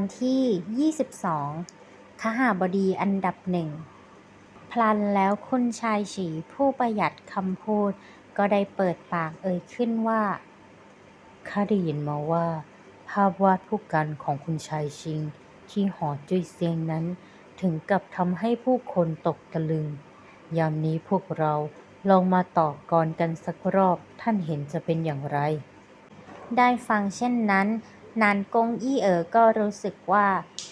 อนที่ 22 ขหาบดีอันดับหนึ่ง พลันแล้วคุณชายฉีผู้ประหยัดคำพูด ก็ได้เปิดปากเอ่ยขึ้นว่าข้าได้ยินมาว่า ภาพวาดผู้กันของคุณชายชิง ที่หอจุ้ยเซียงนั้น ถึงกับทำให้ผู้คนตกตะลึง ยามนี้พวกเราลองมาต่อกรกันสักรอบท่านเห็นจะเป็นอย่างไร ได้ฟังเช่นนั้น นานกงอี้เอ๋อก็รู้สึกว่า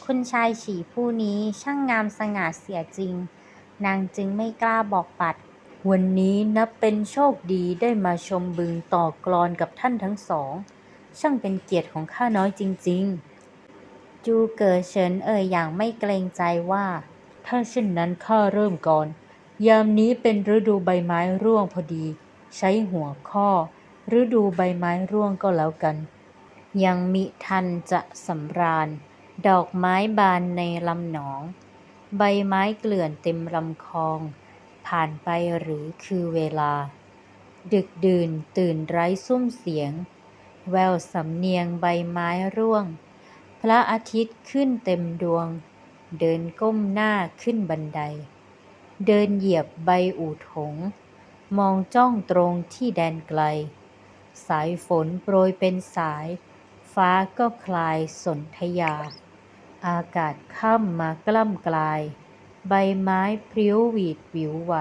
คุณชายฉีผู้นี้ช่างงามสง่าเสียจริง นางจึงไม่กล้าบอกปัด วันนี้นับเป็นโชคดีได้มาชมบึงต่อกลอนกับท่านทั้งสอง ช่างเป็นเกียรติของข้าน้อยจริง ๆ จูเก๋อเฉินเอ่ยอย่างไม่เกรงใจว่า ถ้าเช่นนั้นข้าเริ่มก่อน ยามนี้เป็นฤดูใบไม้ร่วงพอดี ใช้หัวข้อ ฤดูใบไม้ร่วงก็แล้วกัน ยังมิทันจะสำราญ ดอกไม้บานในลำหนอง ใบไม้เกลื่อนเต็มลำคลอง ผ่านไปหรือคือเวลา ดึกดื่นตื่นไร้ซุ้มเสียง แววสำเนียงใบไม้ร่วง พระอาทิตย์ขึ้นเต็มดวง เดินก้มหน้าขึ้นบันได เดินเหยียบใบอู่ถง มองจ้องตรงที่แดนไกล สายฝนโปรยเป็นสาย ฟ้าก็คลายสนธยา อากาศค่ำมากล้ำกลาย ใบไม้พริ้วหวีดวิวไหว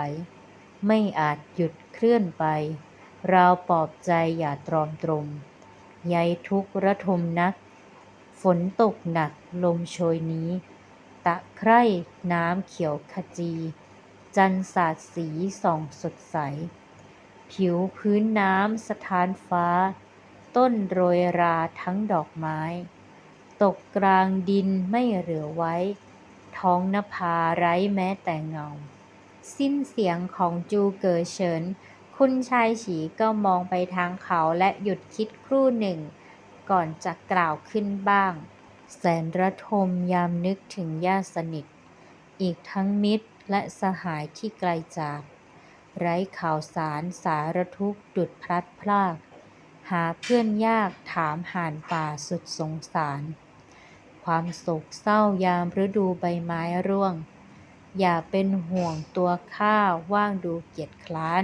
ไม่อาจหยุดเคลื่อนไป เราปลอบใจอย่าตรอมตรมใยทุกระทมนัก ฝนตกหนักลมโชยนี้ ตะไคร่น้ำเขียวขจี จันทร์สาดสีส่องสดใส ผิวพื้นน้ำสถานฟ้า ต้นโรยราทั้งดอกไม้ ตกกลางดินไม่เหลือไว้ ท้องนภาไร้แม้แต่เงา สิ้นเสียงของจูเก๋อเฉิน คุณชายฉีก็มองไปทางเขาและหยุดคิดครู่หนึ่ง ก่อนจะกล่าวขึ้นบ้าง แสนระทมยามนึกถึงญาติสนิท อีกทั้งมิตรและสหายที่ไกลจาก ไร้ข่าวสารสารทุกข์ดุดพลัดพราก หาเพื่อนยากถามห่านป่าสุดสงสาร ความโศกเศร้ายามฤดูใบไม้ร่วง อย่าเป็นห่วงตัวข้าว่างดูเกียจคร้าน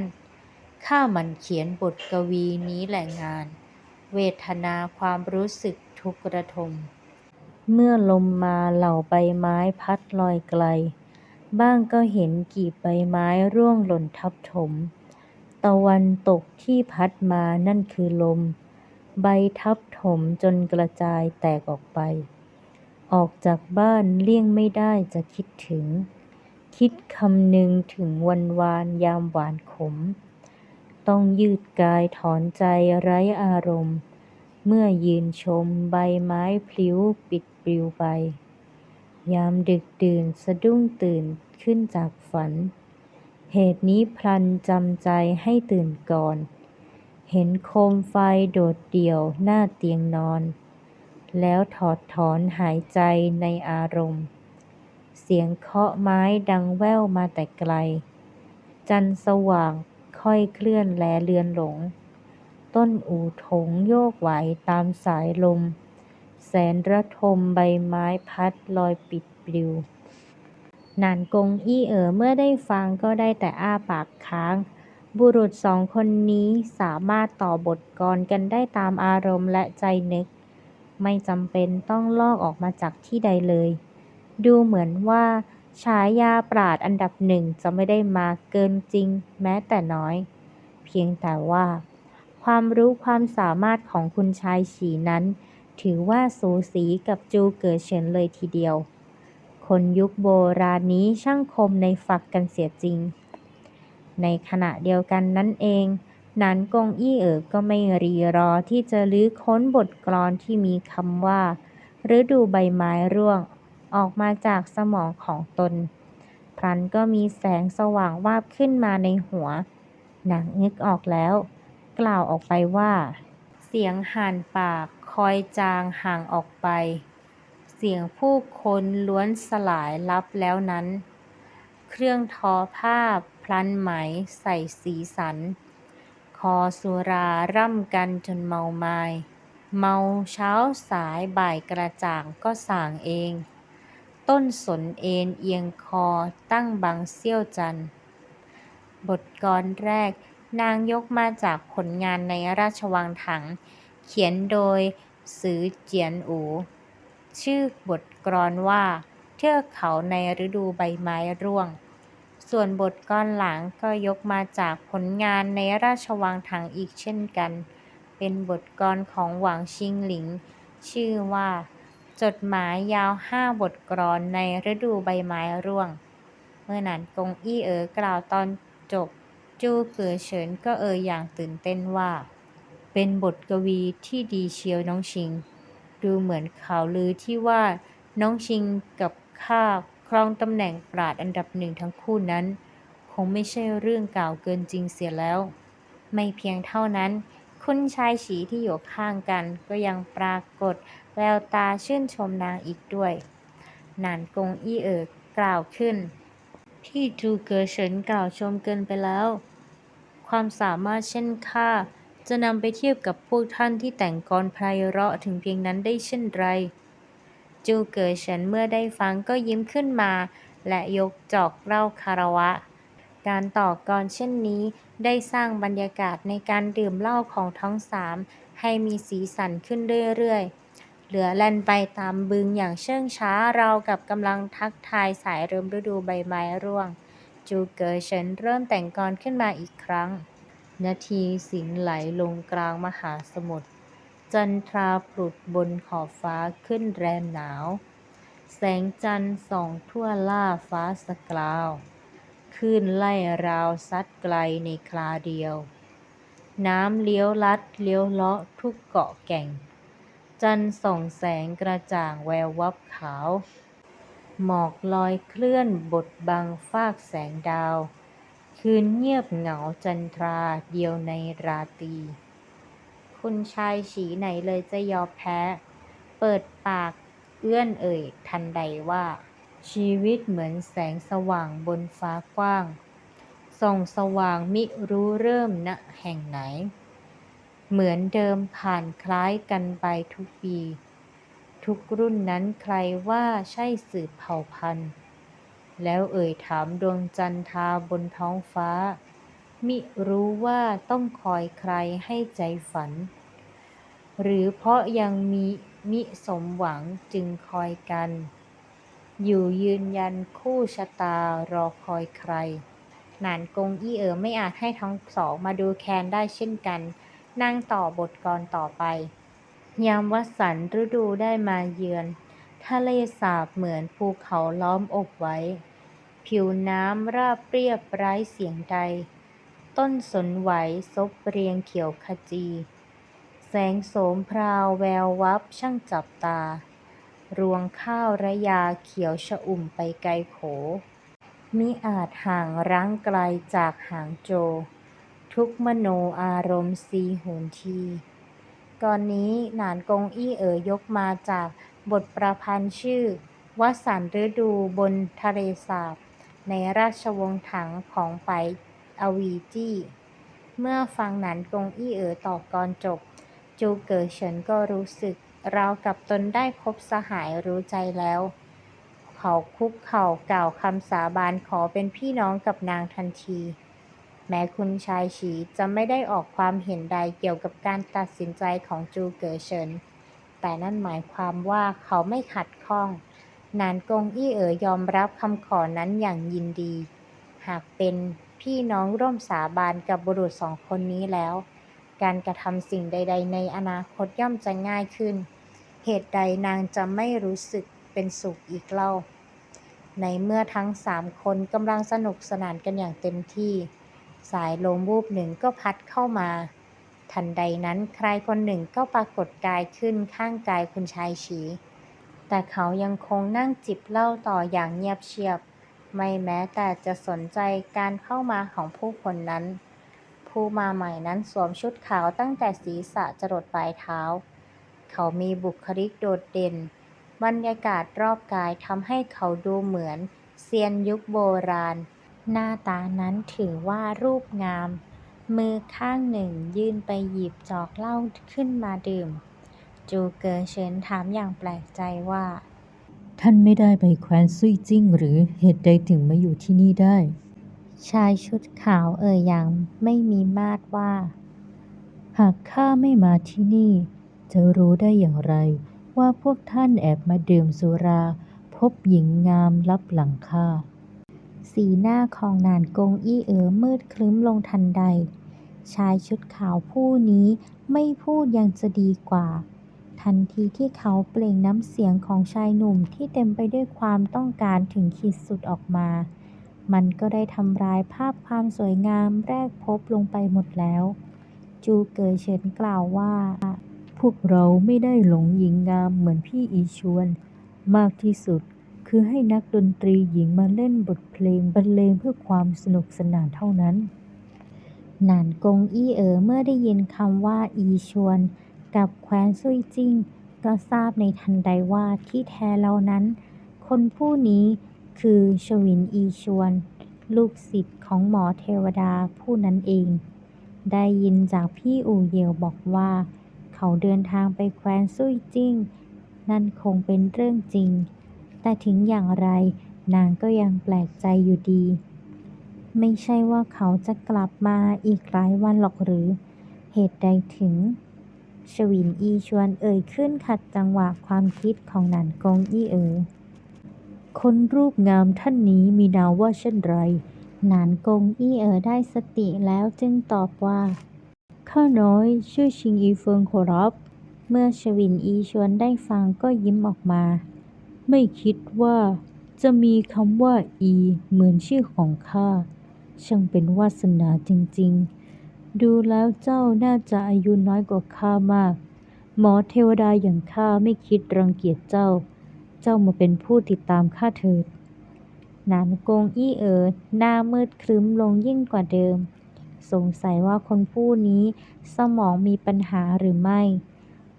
ข้ามันเขียนบทกวีนี้แหละงาน เวทนาความรู้สึกทุกข์ระทม เมื่อลมมาเหล่าใบไม้พัดลอยไกล บ้างก็เห็นกีบใบไม้ร่วงหล่นทับถม ตะวันตกที่พัดมานั่นคือลม ใบทับถมจนกระจายแตกออกไป ออกจากบ้านเลี่ยงไม่ได้จะคิดถึง คิดคำนึงถึงวันวานยามหวานขม ต้องยืดกายถอนใจไร้อารมณ์ เมื่อยืนชมใบไม้พลิ้วปิดปลิวไป ยามดึกดื่นสะดุ้งตื่นขึ้นจากฝัน เหตุนี้พลันจำใจให้ตื่นก่อน เห็นโคมไฟโดดเดี่ยวหน้าเตียงนอน แล้วถอดถอนหายใจในอารมณ์ เสียงเคาะไม้ดังแว่วมาแต่ไกล จันทร์สว่างค่อยเคลื่อนแลเลือนหลง ต้นอูถงโยกไหวตามสายลม แสนระทมใบไม้พัดลอยปิดปลิว นานกงอี้เอ๋อเมื่อได้ฟังก็ได้แต่อ้าปากค้าง บุรุษสองคนนี้สามารถต่อบทกลกันได้ตามอารมณ์และใจนึก ไม่จำเป็นต้องลอกออกมาจากที่ใดเลย ดูเหมือนว่าฉายาปราดอันดับหนึ่งจะไม่ได้มาเกินจริงแม้แต่น้อย เพียงแต่ว่า ความรู้ความสามารถของคุณชายฉีนั้น ถือว่าสูสีกับจูเก๋อเฉินเลยทีเดียว คนยุคโบราณนี้ช่างคมในฝักกันเสียจริง ในขณะเดียวกันนั่นเองนันกงอี้เอ๋อก็ไม่รีรอที่จะลื้อค้นบทกลอนที่มีคำว่าฤดูใบไม้ร่วง ออกมาจากสมองของตน พลันก็มีแสงสว่างวาบขึ้นมาในหัวนางนึกออกแล้ว กล่าวออกไปว่า เสียงห่านปากคอยจางห่างออกไป สียงผู้คนล้วนสลายลับแล้วนั้น เครื่องทอผ้าพลันไหมใส่สีสัน คอสุราร่ำกันจนเมาไมายเมาเช้าสายบ่ายกระจ่างก็ส่างเอง ต้นสนเอ็นเอียงคอตั้งบังเสี้ยวจัน บทกลอนแรกนางยกมาจากผลงานในราชวังถัง เขียนโดยซือเจียนอู ชื่อบทกลอนว่า เทือกเขาในฤดูใบไม้ร่วง ส่วนบทกลอนหลังก็ยกมาจากผลงานในราชวังถังอีกเช่นกัน เป็นบทกลอนของหวังชิงหลิง ชื่อว่า จดหมายยาวห้าบทกลอนในฤดูใบไม้ร่วง เมื่อนั้นกงอี้เอ๋อกล่าวตอนจบ จูเก๋อเฉินก็เอ่ยอย่างตื่นเต้นว่า เป็นบทกวีที่ดีเชียวน้องชิง ดูเหมือนข่าวลือที่ว่าน้องชิงกับข้าครองตำแหน่งปราดอันดับหนึ่งทั้งคู่นั้น คงไม่ใช่เรื่องกล่าวเกินจริงเสียแล้ว ไม่เพียงเท่านั้น คุณชายฉีที่อยู่ข้างกันก็ยังปรากฏแววตาชื่นชมนางอีกด้วยนานกงอี้เอ๋อกล่าวขึ้น ที่จูเกอเฉินกล่าวชมเกินไปแล้ว ความสามารถเช่นข้า จะนำไปเทียบกับพวกท่านที่แต่งกรไพเราะถึงเพียงนั้นได้เช่นไร จูเก๋อเฉินเมื่อได้ฟังก็ยิ้มขึ้นมา และยกจอกเล่าคารวะ การต่อกรเช่นนี้ได้สร้างบรรยากาศในการดื่มเหล้าของทั้งสามให้มีสีสันขึ้นเรื่อยๆ เหลือแล่นไปตามบึงอย่างเชื่องช้าเรากับกำลังทักทายสายเริ่มฤดูใบไม้ร่วง จูเก๋อเฉินเริ่มแต่งกรขึ้นมาอีกครั้ง นาทีสินไหลลงกลางมหาสมุทร จันทราปลุดบนขอบฟ้าขึ้นแรมหนาว แสงจันทร์ส่องทั่วล่าฟ้าสกลาวคลื่นไล่ราวซัดไกลในคลาเดียว น้ำเลี้ยวลัดเลี้ยวเลาะทุกเกาะแก่ง จันทร์ส่องแสงกระจ่างแวววับขาว หมอกลอยเคลื่อนบดบังฟากแสงดาว คืนเงียบเหงาจันทราเดียวในราตรี คุณชายฉีไหนเลยจะยอมแพ้ เปิดปากเอื้อนเอ่ย ทันใดว่า ชีวิตเหมือนแสงสว่างบนฟ้ากว้าง ส่องสว่างมิรู้เริ่มณแห่งไหน เหมือนเดิมผ่านคล้ายกันไปทุกปี ทุกรุ่นนั้นใครว่าใช่สืบเผ่าพันธุ์ แล้วเอ่ยถามดวงจันทราบนท้องฟ้า มิรู้ว่าต้องคอยใครให้ใจฝัน หรือเพราะยังมีมิสมหวังจึงคอยกัน อยู่ยืนยันคู่ชะตารอคอยใคร หนานกงอี้เอ๋อไม่อาจให้ทั้งสองมาดูแคนได้เช่นกัน นั่งต่อบทกรต่อไป ยามวสันฤดูได้มาเยือนทะเลสาบเหมือนภูเขาล้อมอบไว้ ผิวน้ำราบเรียบไร้เสียงใด ต้นสนไหวซบเรียงเขียวขจี แสงโสมพราวแวววับช่างจับตา รวงข้าวระยาเขียวชะอุ่มไปไกลโข มิอาจห่างรั้งไกลจากหางโจ ทุกมโนอารมณ์สีหูนทีก่อนนี้หนานกงอี้เอ๋ยยกมาจากบทประพันธ์ชื่อวสันฤดูบนทะเลสาบ ในราชวงศ์ถังของไปอวีจี้ เมื่อฟังหนานกงอี้เอ๋อต่อกรจบ จูเก๋อเฉินก็รู้สึกราวกับตนได้พบสหายรู้ใจแล้ว เขาคุกเข่ากล่าวคำสาบานขอเป็นพี่น้องกับนางทันที แม้คุณชายฉีจะไม่ได้ออกความเห็นใดเกี่ยวกับการตัดสินใจของจูเก๋อเฉิน แต่นั่นหมายความว่าเขาไม่ขัดข้อง นานกงอี้เอ๋อยอมรับคำขอนั้นอย่างยินดี หากเป็นพี่น้องร่วมสาบานกับบุรุษสองคนนี้แล้ว การกระทำสิ่งใด ๆ ในอนาคตย่อมจะง่ายขึ้น เหตุใดนางจะไม่รู้สึกเป็นสุขอีกเล่า ในเมื่อทั้งสามคนกำลังสนุกสนานกันอย่างเต็มที่ สายลมวูบหนึ่งก็พัดเข้ามา ทันใดนั้นใครคนหนึ่งก็ปรากฏกายขึ้นข้างกายคุณชายฉี แต่เขายังคงนั่งจิบเหล้าต่ออย่างเงียบเชียบ ไม่แม้แต่จะสนใจการเข้ามาของผู้คนนั้น ผู้มาใหม่นั้นสวมชุดขาวตั้งแต่ศีรษะจรดปลายเท้า เขามีบุคลิกโดดเด่น บรรยากาศรอบกายทำให้เขาดูเหมือนเซียนยุคโบราณ หน้าตานั้นถือว่ารูปงาม มือข้างหนึ่งยื่นไปหยิบจอกเหล้าขึ้นมาดื่ม จูเก๋อเฉินถามอย่างแปลกใจว่า ท่านไม่ได้ไปแคว้นซุยจิ้งหรือเหตุใดถึงมาอยู่ที่นี่ได้ ชายชุดขาวเอ่ยอย่างไม่มีมาดว่า หากข้าไม่มาที่นี่ จะรู้ได้อย่างไร ว่าพวกท่านแอบมาดื่มสุรา พบหญิงงามลับหลังข้าสีหน้าของนานกงอี้เอ๋อมืดครึ้มลงทันใด ชายชุดขาวผู้นี้ไม่พูดยังจะดีกว่า ทันทีที่เขาเปล่งน้ำเสียงของชายหนุ่มที่เต็มไปด้วยความต้องการถึงขีดสุดออกมา มันก็ได้ทำลายภาพความสวยงามแรกพบลงไปหมดแล้ว จูเก๋อเฉินกล่าวว่า พวกเราไม่ได้หลงหญิงงามเหมือนพี่อีชวน มากที่สุดคือให้นักดนตรีหญิงมาเล่นบทเพลงบรรเลงเพื่อความสนุกสนานเท่านั้น หนานกงอี้เอ๋อเมื่อได้ยินคำว่าอีชวน กับแคว้นซุยจิ้งก็ทราบในทันใดว่าที่แท้แล้วนั้น คนผู้นี้คือชวินอีชวน ลูกศิษย์ของหมอเทวดาผู้นั้นเอง ได้ยินจากพี่อู่เยวบอกว่า เขาเดินทางไปแคว้นซุยจิ้งนั่นคงเป็นเรื่องจริง แต่ถึงอย่างไรนางก็ยังแปลกใจอยู่ดี ไม่ใช่ว่าเขาจะกลับมาอีกหลายวันหรอกหรือ เหตุใดถึง ชวินอีชวนเอ่ยขึ้นขัดจังหวะความคิดของหนานกงอี้เอ๋อคนรูปงามท่านนี้มีนามว่าเช่นไร หนานกงอี้เอ๋อได้สติแล้วจึงตอบว่า ข้าน้อยชื่อชิงอีเฟิงขอรับ เมื่อชวินอีชวนได้ฟังก็ยิ้มออกมา ไม่คิดว่าจะมีคำว่าอีเหมือนชื่อของข้า ช่างเป็นวาสนาจริง ๆ ดูแล้วเจ้าน่าจะอายุน้อยกว่าข้ามาก หมอเทวดาอย่างข้าไม่คิดรังเกียจเจ้า เจ้ามาเป็นผู้ติดตามข้าเถิดหนานกงอี้เอ๋อหน้ามืดครึ้มลงยิ่งกว่าเดิม สงสัยว่าคนผู้นี้สมองมีปัญหาหรือไม่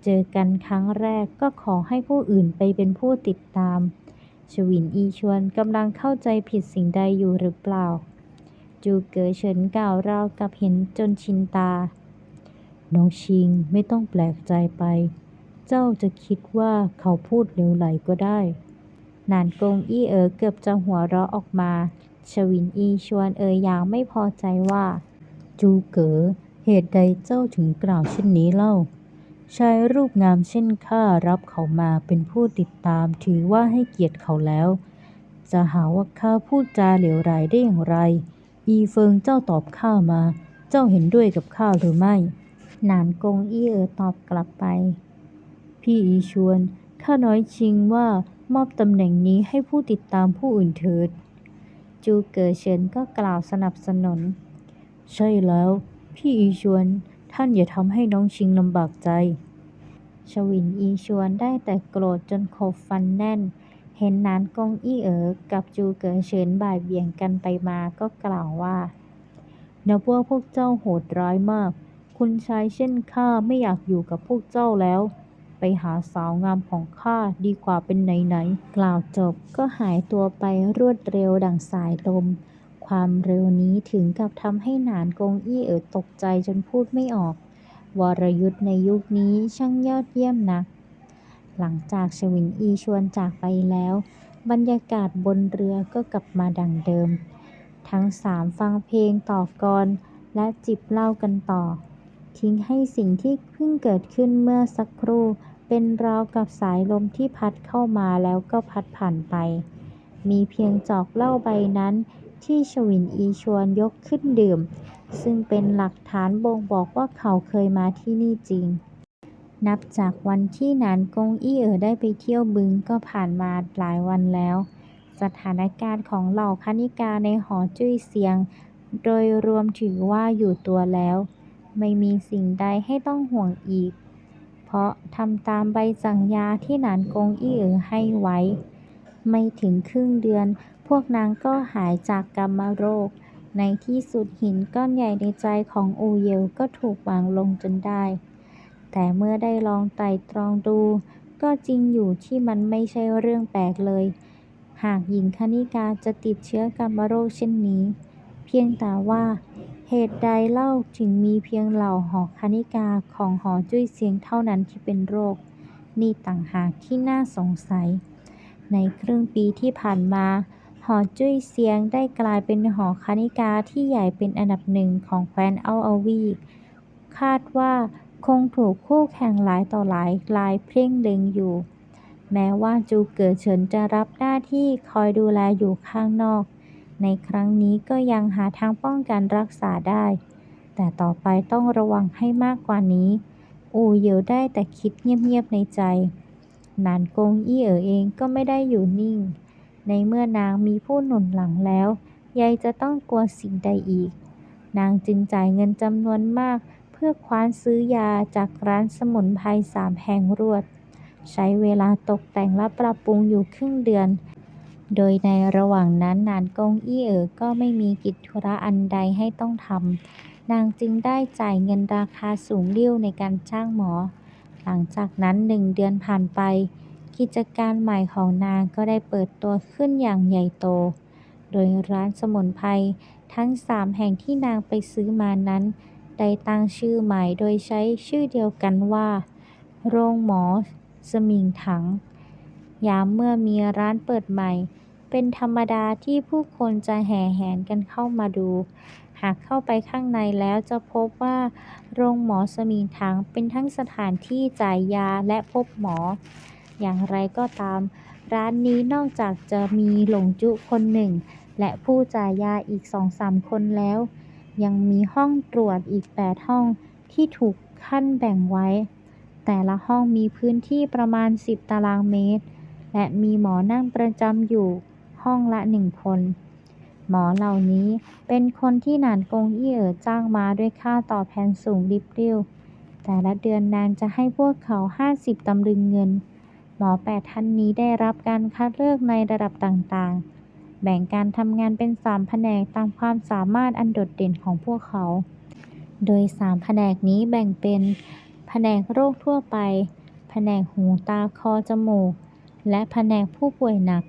เจอกันครั้งแรกก็ขอให้ผู้อื่นไปเป็นผู้ติดตามชวินอีชวนกำลังเข้าใจผิดสิ่งใดอยู่หรือเปล่า จูเก๋เฉินกล่าวราวกับเห็นจนชินตา น้องชิงไม่ต้องแปลกใจไป เจ้าจะคิดว่าเขาพูดเลวไหลก็ได้ นานกงอี้เอ๋อเกือบจะหัวเราะออกมา ชวินอีชวนเอ๋ยอย่างไม่พอใจว่า จูเก๋เหตุใดเจ้าถึงกล่าวเช่นนี้เล่าชายรูปงามเช่นข้ารับเขามาเป็นผู้ติดตามถือว่าให้เกียรติเขาแล้ว จะหาว่าข้าพูดจาเหลวไหลได้อย่างไร อีเฟิงเจ้าตอบข้ามา เจ้าเห็นด้วยกับข้าหรือไม่ หนานกงอี้เอ๋อตอบกลับไป พี่อีชวน ข้าน้อยชิงว่ามอบตำแหน่งนี้ให้ผู้ติดตามผู้อื่นเถิด จูเก๋อเฉินก็กล่าวสนับสนุน ใช่แล้ว พี่อีชวน ท่านอย่าทำให้น้องชิงลำบากใจ ชวินอีชวนได้แต่โกรธจนขบฟันแน่น เห็นนานกงอี้เอ๋อกับจูเก๋อเฉินบ่ายเบี่ยงกันไปมาก็กล่าวว่านัว่าพวกเจ้าโหดร้ายมาก คุณชายเช่นข้าไม่อยากอยู่กับพวกเจ้าแล้ว ไปหาสาวงามของข้าดีกว่าเป็นไหนๆกล่าวจบก็หายตัวไปรวดเร็วดังสายลม ความเร็วนี้ถึงกับทำให้หนานกงอี้เอ๋อตกใจจนพูดไม่ออก วรยุทธ์ในยุคนี้ช่างยอดเยี่ยมนัก หลังจากชวินอีชวนจากไปแล้ว บรรยากาศบนเรือก็กลับมาดังเดิม ทั้งสามฟังเพลงต่อกรและจิบเหล้ากันต่อ ทิ้งให้สิ่งที่เพิ่งเกิดขึ้นเมื่อสักครู่ เป็นราวกับสายลมที่พัดเข้ามาแล้วก็พัดผ่านไป มีเพียงจอกเหล้าใบนั้นที่ชวินอีชวนยกขึ้นดื่ม ซึ่งเป็นหลักฐานบ่งบอกว่าเขาเคยมาที่นี่จริง นับจากวันที่หนานกงอี้เอ๋อได้ไปเที่ยวบึงก็ผ่านมาหลายวันแล้ว สถานการณ์ของเหล่าคณิกาในหอจุ้ยเซียง โดยรวมถือว่าอยู่ตัวแล้ว ไม่มีสิ่งใดให้ต้องห่วงอีก เพราะทำตามใบสั่งยาที่หนานกงอี้เอ๋อให้ไว้ ไม่ถึงครึ่งเดือน พวกนางก็หายจากกรรมโรค ในที่สุดหินก้อนใหญ่ในใจของอูเยวก็ถูกวางลงจนได้ แต่เมื่อได้ลองไตร่ตรองดู ก็จริงอยู่ที่มันไม่ใช่เรื่องแปลกเลย หากหญิงคณิกาจะติดเชื้อกรรมโรคเช่นนี้ เพียงแต่ว่าเหตุใดเล่าถึงมีเพียงเหล่าหอคณิกาของหอจุ้ยเซียงเท่านั้นที่เป็นโรค นี่ต่างหากที่น่าสงสัย ในครึ่งปีที่ผ่านมา หอจุ้ยเซียงได้กลายเป็นหอคณิกาที่ใหญ่เป็นอันดับหนึ่งของแคว้นเอาอาวี คาดว่า คงถูกคู่แข่งหลายต่อหลายรายเพ่งเล็งอยู่ แม้ว่าจูเก๋อเฉินจะรับหน้าที่คอยดูแลอยู่ข้างนอก ในครั้งนี้ก็ยังหาทางป้องกันรักษาได้ แต่ต่อไปต้องระวังให้มากกว่านี้ อู่เหยวได้แต่คิดเงียบๆในใจ นานกงอี้เอ๋อเองก็ไม่ได้อยู่นิ่ง ในเมื่อนางมีผู้หนุนหลังแล้วยายจะต้องกลัวสิ่งใดอีก นางจึงจ่ายเงินจำนวนมาก พื่อคว้านซื้อยาจากร้านสมุนไพรสามแห่งรวด ใช้เวลาตกแต่งและปรับปรุงอยู่ครึ่งเดือน โดยในระหว่างนั้นนานกงอี้เอ๋อก็ไม่มีกิจธุระอันใดให้ต้องทำนางจึงได้จ่ายเงินราคาสูงเลิ่วในการจ้างหมอ หลังจากนั้นหนึ่งเดือนผ่านไป กิจการใหม่ของนางก็ได้เปิดตัวขึ้นอย่างใหญ่โต โดยร้านสมุนไพรทั้งสามแห่งที่นางไปซื้อมานั้น ได้ตั้งชื่อใหม่โดยใช้ชื่อเดียวกันว่า โรงหมอสมิงถัง ยามเมื่อมีร้านเปิดใหม่ เป็นธรรมดาที่ผู้คนจะแห่แหนกันเข้ามาดู หากเข้าไปข้างในแล้วจะพบว่า โรงหมอสมิงถังเป็นทั้งสถานที่จ่ายยาและพบหมอ อย่างไรก็ตาม ร้านนี้นอกจากจะมีหลงจุคนหนึ่ง และผู้จ่ายยาอีกสองสามคนแล้ว ยังมีห้องตรวจอีกแปดห้องที่ถูกขั้นแบ่งไว้ แต่ละห้องมีพื้นที่ประมาณ 10 ตารางเมตร และมีหมอนั่งประจำอยู่ห้องละหนึ่งคน หมอเหล่านี้เป็นคนที่หนานกงอี้เอ๋อจ้างมาด้วยค่าตอบแทนสูงริบเรี่ยวแต่ละเดือนนางจะให้พวกเขา 50 ตำลึงเงิน หมอแปดท่านนี้ได้รับการคัดเลือกในระดับต่างๆ แบ่งการทำงานเป็นสามแผนกตามความสามารถอันโดดเด่นของพวกเขา โดยสามแผนกนี้แบ่งเป็น แผนกโรคทั่วไป แผนกหูตาคอจมูก และแผนกผู้ป่วยหนัก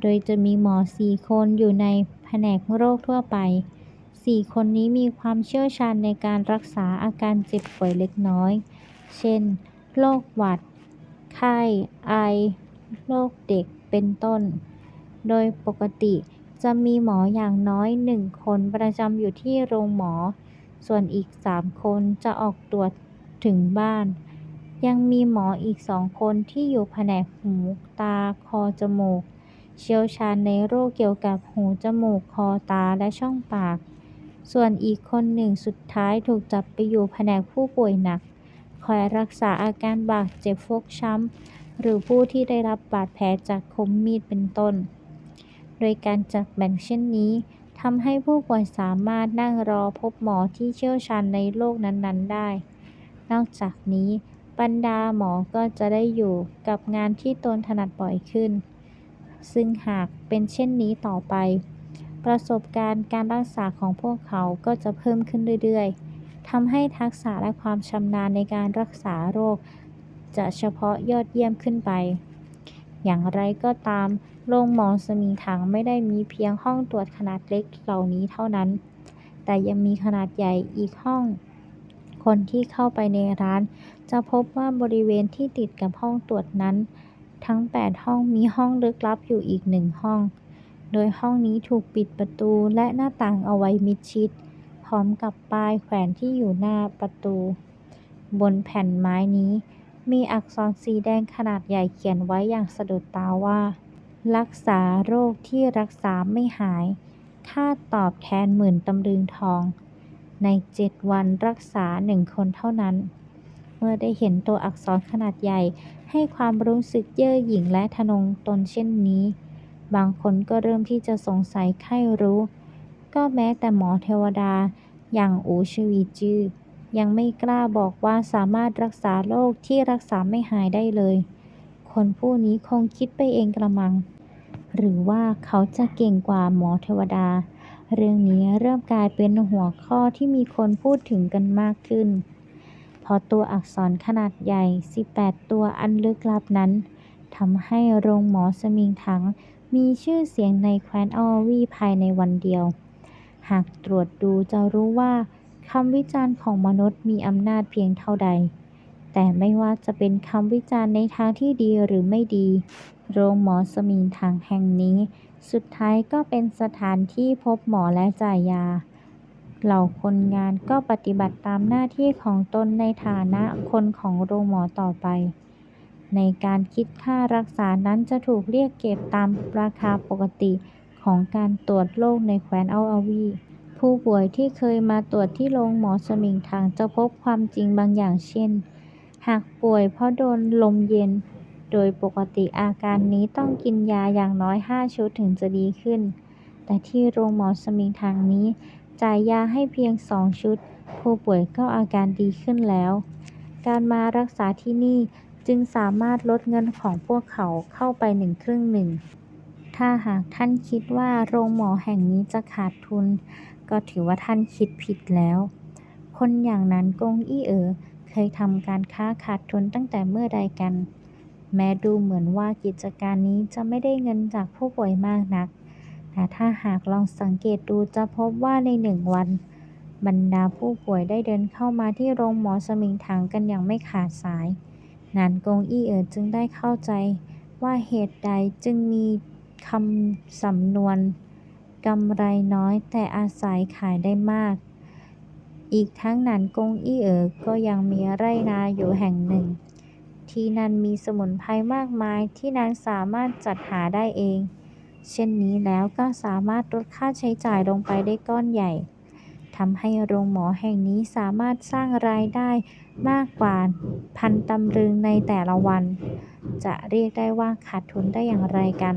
โดยจะมีหมอสี่คนอยู่ในแผนกโรคทั่วไปสี่คนนี้มีความเชี่ยวชาญในการรักษาอาการเจ็บป่วยเล็กน้อย เช่น โรคหวัด ไข้ ไอ โรคเด็ก เป็นต้น โดยปกติจะมีหมออย่างน้อยหนึ่งคนประจำอยู่ที่โรงหมอ ส่วนอีกสามคนจะออกตรวจถึงบ้าน ยังมีหมออีกสองคนที่อยู่แผนกหูตาคอจมูก เชี่ยวชาญในโรคเกี่ยวกับหูจมูกคอตาและช่องปาก ส่วนอีกคนหนึ่งสุดท้ายถูกจับไปอยู่แผนกผู้ป่วยหนัก คอยรักษาอาการบาดเจ็บฟกช้ำหรือผู้ที่ได้รับบาดแผลจากคมมีดเป็นต้น โดยการจัดแบ่งเช่นนี้ทำให้ผู้ป่วยสามารถนั่งรอพบหมอที่เชี่ยวชาญในโรคนั้นๆ ได้ นอกจากนี้ บรรดาหมอก็จะได้อยู่กับงานที่ตนถนัดบ่อยขึ้น ซึ่งหากเป็นเช่นนี้ต่อไป ประสบการณ์การรักษาของพวกเขาก็จะเพิ่มขึ้นเรื่อยๆ ทำให้ทักษะและความชำนาญในการรักษาโรค จะเฉพาะยอดเยี่ยมขึ้นไป อย่างไรก็ตาม โรงหมอสมิงถังไม่ได้มีเพียงห้องตรวจขนาดเล็กเหล่านี้เท่านั้น แต่ยังมีขนาดใหญ่อีกห้อง คนที่เข้าไปในร้าน จะพบว่าบริเวณที่ติดกับห้องตรวจนั้น ทั้ง 8 ห้องมีห้องลึกลับอยู่อีกหนึ่งห้อง โดยห้องนี้ถูกปิดประตูและหน้าต่างเอาไว้มิดชิด พร้อมกับป้ายแขวนที่อยู่หน้าประตู บนแผ่นไม้นี้ มีอักษรสีแดงขนาดใหญ่เขียนไว้อย่างสะดุดตาว่า รักษาโรคที่รักษาไม่หาย ค่าตอบแทนหมื่นตำลึงทอง ในเจ็ดวันรักษาหนึ่งคนเท่านั้น เมื่อได้เห็นตัวอักษรขนาดใหญ่ให้ความรู้สึกเย่อหยิ่งและทะนงตนเช่นนี้ บางคนก็เริ่มที่จะสงสัยใครรู้ ก็แม้แต่หมอเทวดาอย่างอูชวีจื้อยังไม่กล้าบอกว่าสามารถรักษาโรคที่รักษาไม่หายได้เลย คนผู้นี้คงคิดไปเองกระมัง หรือว่าเขาจะเก่งกว่าหมอเทวดา เรื่องนี้เริ่มกลายเป็นหัวข้อที่มีคนพูดถึงกันมากขึ้น พอตัวอักษรขนาดใหญ่ 18 ตัวอันลึกลับนั้นทำให้โรงหมอสมิงถังมีชื่อเสียงในแคว้นออวีภายในวันเดียว หากตรวจดูจะรู้ว่าคำวิจารณ์ของมนุษย์มีอำนาจเพียงเท่าใด แต่ไม่ว่าจะเป็นคำวิจารณ์ในทางที่ดีหรือไม่ดี โรงหมอสมิงถังแห่งนี้ สุดท้ายก็เป็นสถานที่พบหมอและจ่ายยา เหล่าคนงานก็ปฏิบัติตามหน้าที่ของตนในฐานะคนของโรงหมอต่อไป ในการคิดค่ารักษานั้นจะถูกเรียกเก็บตามราคาปกติของการตรวจโรคในแคว้นอัลอาวีผู้ป่วยที่เคยมาตรวจที่โรงหมอสมิงถังจะพบความจริงบางอย่างเช่น หากป่วยเพราะโดนลมเย็น โดยปกติอาการนี้ต้องกินยาอย่างน้อย 5 ชุดถึงจะดีขึ้น แต่ที่โรงหมอสมิงถังนี้ จ่ายยาให้เพียง 2 ชุด ผู้ป่วยก็อาการดีขึ้นแล้ว การมารักษาที่นี่จึงสามารถลดเงินของพวกเขาเข้าไปหนึ่งครึ่งหนึ่ง ถ้าหากท่านคิดว่าโรงหมอแห่งนี้จะขาดทุน ก็ถือว่าท่านคิดผิดแล้ว คนอย่างนั้นกงอี้เอ๋อ เคยทำการค้าขาดทุนตั้งแต่เมื่อใดกัน แม้ดูเหมือนว่ากิจการนี้จะไม่ได้เงินจากผู้ป่วยมากนัก แต่ถ้าหากลองสังเกตดูจะพบว่าในหนึ่งวัน บรรดาผู้ป่วยได้เดินเข้ามาที่โรงหมอสมิงถังกันอย่างไม่ขาดสาย นานกงอี้เอ๋อจึงได้เข้าใจ ว่าเหตุใดจึงมีคำสำนวนกำไรน้อยแต่อาศัยขายได้มาก อีกทั้งนานกงอี้เอ๋อก็ยังมีไร่นาอยู่แห่งหนึ่ง ที่นั่นมีสมุนไพรมากมายที่นางสามารถจัดหาได้เอง เช่นนี้แล้วก็สามารถลดค่าใช้จ่ายลงไปได้ก้อนใหญ่ทำให้โรงหมอแห่งนี้สามารถสร้างรายได้มากกว่าพันตำลึงในแต่ละวัน จะเรียกได้ว่าขาดทุนได้อย่างไรกัน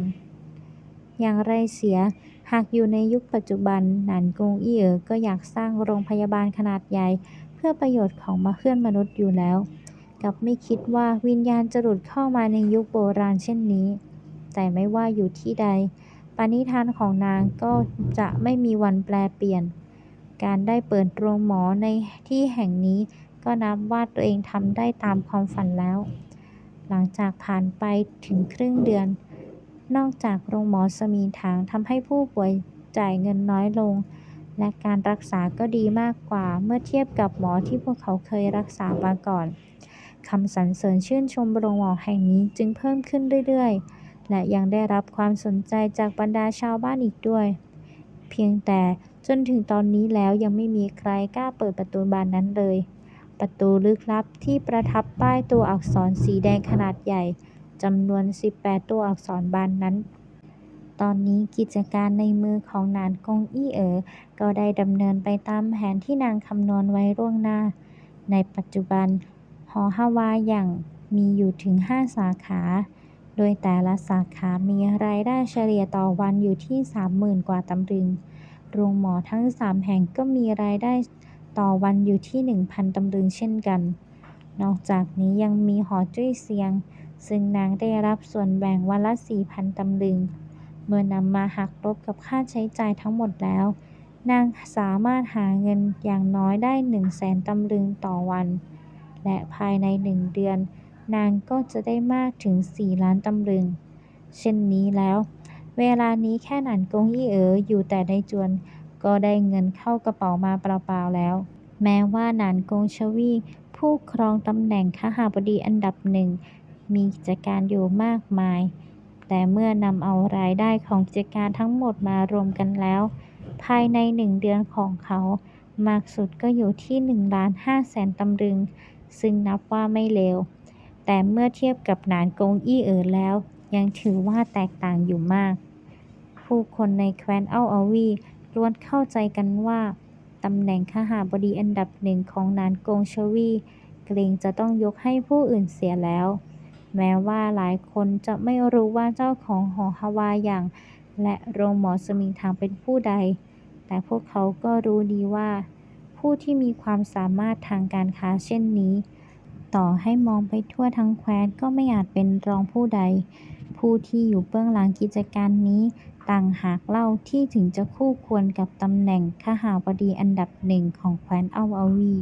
อย่างไรเสีย หากอยู่ในยุคปัจจุบันหนานกงอี้เอ๋อก็อยากสร้างโรงพยาบาลขนาดใหญ่ เพื่อประโยชน์ของมาเพื่อนมนุษย์อยู่แล้ว กับไม่คิดว่าวิญญาณจะหลุดเข้ามาในยุคโบราณเช่นนี้ แต่ไม่ว่าอยู่ที่ใด ปณิธานของนางก็จะไม่มีวันแปลเปลี่ยน การได้เปิดโรงหมอในที่แห่งนี้ก็นับว่าตัวเองทำได้ตามความฝันแล้ว หลังจากผ่านไปถึงครึ่งเดือน นอกจากโรงหมอสมีทางทำให้ผู้ป่วยจ่ายเงินน้อยลง และการรักษาก็ดีมากกว่าเมื่อเทียบกับหมอที่พวกเขาเคยรักษามาก่อนคำสรรเสริญชื่นชมโรงหมอแห่งนี้จึงเพิ่มขึ้นเรื่อยๆ และยังได้รับความสนใจจากบรรดาชาวบ้านอีกด้วย เพียงแต่จนถึงตอนนี้แล้วยังไม่มีใครกล้าเปิดประตูบานนั้นเลย ประตูลึกลับที่ประทับป้ายตัวอักษรสีแดงขนาดใหญ่ จำนวน 18 ตัวอักษรบานนั้น ตอนนี้กิจการในมือของนานกงอี้เอ๋อ ก็ได้ดำเนินไปตามแผนที่นางคำนวณไว้ล่วงหน้า ในปัจจุบัน หอฮาวาอย่างมีอยู่ถึง 5 สาขา โดยแต่ละสาขามีรายได้เฉลี่ยต่อวันอยู่ที่ 30,000 กว่าตำลึง โรงหมอทั้ง 3 แห่งก็มีรายได้ต่อวันอยู่ที่ 1,000 ตำลึงเช่นกัน นอกจากนี้ยังมีหอจุ้ยเซียง ซึ่งนางได้รับส่วนแบ่งวันละ 4,000 ตำลึง เมื่อนำมาหักลบกับค่าใช้จ่ายทั้งหมดแล้ว นางสามารถหาเงินอย่างน้อยได้ 100,000 ตำลึงต่อวัน และภายในหนึ่งเดือน นางก็จะได้มากถึง 4 ล้านตำลึง เช่นนี้แล้ว เวลานี้แค่หนานกงอี้เอ๋ออยู่แต่ในจวน ก็ได้เงินเข้ากระเป๋ามาเปล่าๆแล้ว แม้ว่าหนานกงชวีผู้ครองตำแหน่งขหาบดีอันดับหนึ่ง มีกิจการอยู่มากมาย แต่เมื่อนำเอารายได้ของกิจการทั้งหมดมารวมกันแล้ว ภายในหนึ่งเดือนของเขา มากสุดก็อยู่ที่1ล้าน5แสนตำลึง ซึ่งนับว่าไม่เลว แต่เมื่อเทียบกับหนานกงอี้เอ๋อแล้ว ยังถือว่าแตกต่างอยู่มาก ผู้คนในแคว้นอัลอาวีล้วนเข้าใจกันว่าตำแหน่งขหาบดีอันดับหนึ่งของนานกงชวี เกรงจะต้องยกให้ผู้อื่นเสียแล้ว แม้ว่าหลายคนจะไม่รู้ว่าเจ้าของหอฮาวาอย่าง และโรงหมอสมิงทางเป็นผู้ใด แต่พวกเขาก็รู้ดีว่า ผู้ที่มีความสามารถทางการค้าเช่นนี้ ต่อให้มองไปทั่วทั้งแคว้นก็ไม่อาจเป็นรองผู้ใด ผู้ที่อยู่เบื้องหลังกิจการนี้ ต่างหากเล่าที่ถึงจะคู่ควรกับตำแหน่งขหาบดีอันดับหนึ่งของแคว้นอัลอาวี